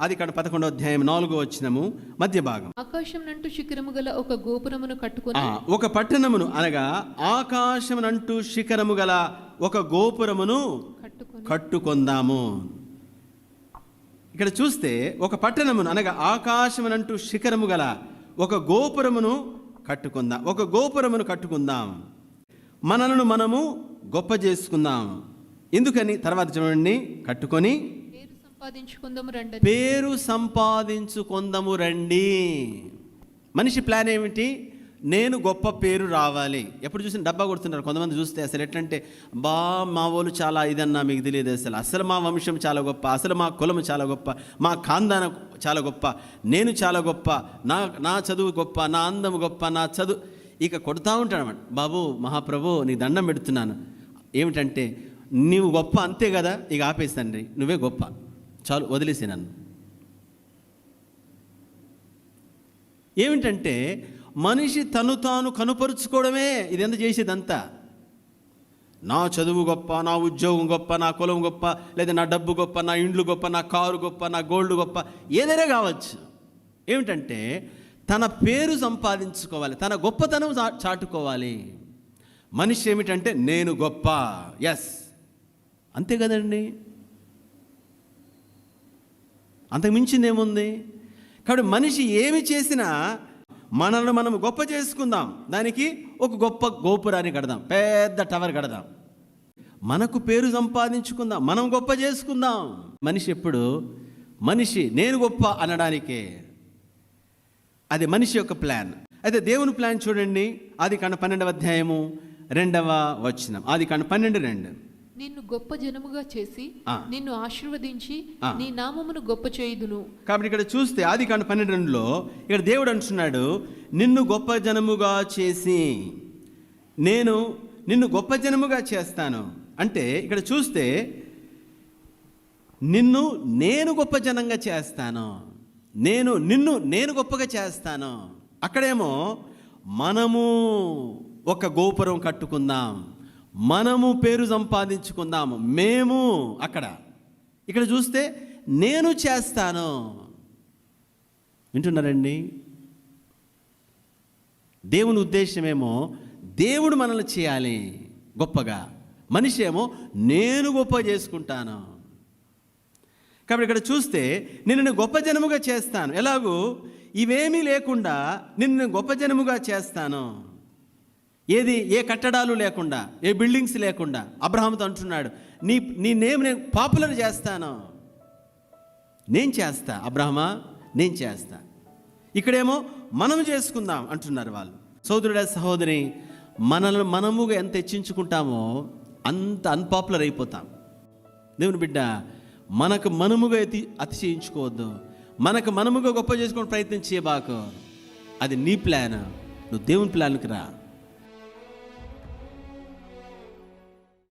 అది ఇక్కడ పదకొండో అధ్యాయం నాలుగో వచ్చినము మధ్య భాగం. ఆకాశం నంటూ శిఖరము గల ఒక గోపురమును కట్టుకొని ఒక పట్టణమును అనగా ఆకాశమునంటూ శిఖరము గల ఒక గోపురమును కట్టుకొందాము. ఇక్కడ చూస్తే ఒక పట్టణమును అనగా ఆకాశమునంటూ శిఖరము గల ఒక గోపురమును కట్టుకుందాం. ఒక గోపురమును కట్టుకుందాం. మనలను మనము గొప్ప చేసుకుందాం. ఎందుకని? తర్వాత చూడండి. కట్టుకొని సంపాదించుకుందాము రండి పేరు సంపాదించుకుందాము రండి. మనిషి ప్లాన్ ఏమిటి? నేను గొప్ప పేరు రావాలి. ఎప్పుడు చూసిన డబ్బా కొడుతున్నారు. కొంతమంది చూస్తే అసలు ఎట్లంటే బా మా వాళ్ళు చాలా ఇదన్నా మీకు తెలియదు అసలు. అసలు మా వంశం చాలా గొప్ప. అసలు మా కులం చాలా గొప్ప. మా ఖాందాన చాలా గొప్ప. నేను చాలా గొప్ప. నా నా చదువు గొప్ప. నా అందం గొప్ప. నా చదువు ఇక కొడుతూ ఉంటాడు అనమాట బాబు మహాప్రభు నీ దండం పెడుతున్నాను. ఏమిటంటే నీవు గొప్ప అంతే కదా? ఇక ఆపేసి తండ్రి. నువ్వే గొప్ప. చాలు వదిలేసి నన్ను. ఏమిటంటే మనిషి తను తాను కనుపరుచుకోవడమే ఇదెంత చేసేదంతా. నా చదువు గొప్ప నా ఉద్యోగం గొప్ప నా కులం గొప్ప లేదా నా డబ్బు గొప్ప నా ఇండ్లు గొప్ప నా కారు గొప్ప నా గోల్డ్ గొప్ప ఏదైనా కావచ్చు. ఏమిటంటే తన పేరు సంపాదించుకోవాలి తన గొప్పతనం చా- చాటుకోవాలి. మనిషి ఏమిటంటే నేను గొప్ప ఎస్ అంతే కదండి? అంతకు మించింది ఏముంది? కాబట్టి మనిషి ఏమి చేసినా మనల్ని మనం గొప్ప చేసుకుందాం. దానికి ఒక గొప్ప గోపురాన్ని కడదాం. పెద్ద టవర్ కడదాం. మనకు పేరు సంపాదించుకుందాం. మనం గొప్ప చేసుకుందాం. మనిషి ఎప్పుడు? మనిషి నేను గొప్ప అనడానికే. అది మనిషి యొక్క ప్లాన్. అయితే దేవుని ప్లాన్ చూడండి. ఆది కాండ పన్నెండవ అధ్యాయము రెండవ వచనం. ఆది కాండ పన్నెండు రెండు. నిన్ను గొప్ప జనముగా చేసి. నిన్ను ఆశీర్వదించి. నీ నామమును గొప్ప చేయుదును. కాబట్టి ఇక్కడ చూస్తే ఆది కాండ పన్నెండు రెండులో ఇక్కడ దేవుడు అంటున్నాడు నిన్ను గొప్ప జనముగా చేసి నేను నిన్ను గొప్ప జనముగా చేస్తాను. అంటే ఇక్కడ చూస్తే నిన్ను నేను గొప్ప జనంగా చేస్తాను. నేను నిన్ను నేను గొప్పగా చేస్తాను. అక్కడేమో మనము ఒక గోపురం కట్టుకుందాం. మనము పేరు సంపాదించుకుందాము. మేము అక్కడ. ఇక్కడ చూస్తే నేను చేస్తాను. వింటున్నారండి? దేవుని ఉద్దేశమేమో దేవుడు మనల్ని చేయాలి. గొప్పగా. మనిషి ఏమో నేను గొప్ప చేసుకుంటాను. కాబట్టి ఇక్కడ చూస్తే నిన్ను గొప్ప జనముగా చేస్తాను. ఎలాగూ? ఇవేమీ లేకుండా నిన్ను గొప్ప జనముగా చేస్తాను. ఏది ఏ కట్టడాలు లేకుండా ఏ బిల్డింగ్స్ లేకుండా అబ్రహాంతో అంటున్నాడు నీ నీ నేమ్ నేను పాపులర్ చేస్తాను. నేను చేస్తా అబ్రహమా నేను చేస్తా. ఇక్కడేమో మనం చేసుకుందాం అంటున్నారు వాళ్ళు. సోదరుడ సహోదరి మనల్ని మనముగా ఎంత హెచ్చించుకుంటామో అంత అన్పాపులర్ అయిపోతాం. దేవుని బిడ్డ మనకు మనముగా అతి అతిశయించుకోవద్దు. మనకు మనముగా గొప్ప చేసుకునే ప్రయత్నం చేయబాకు. అది నీ ప్లాన్. నువ్వు దేవుని ప్లాన్కి రా.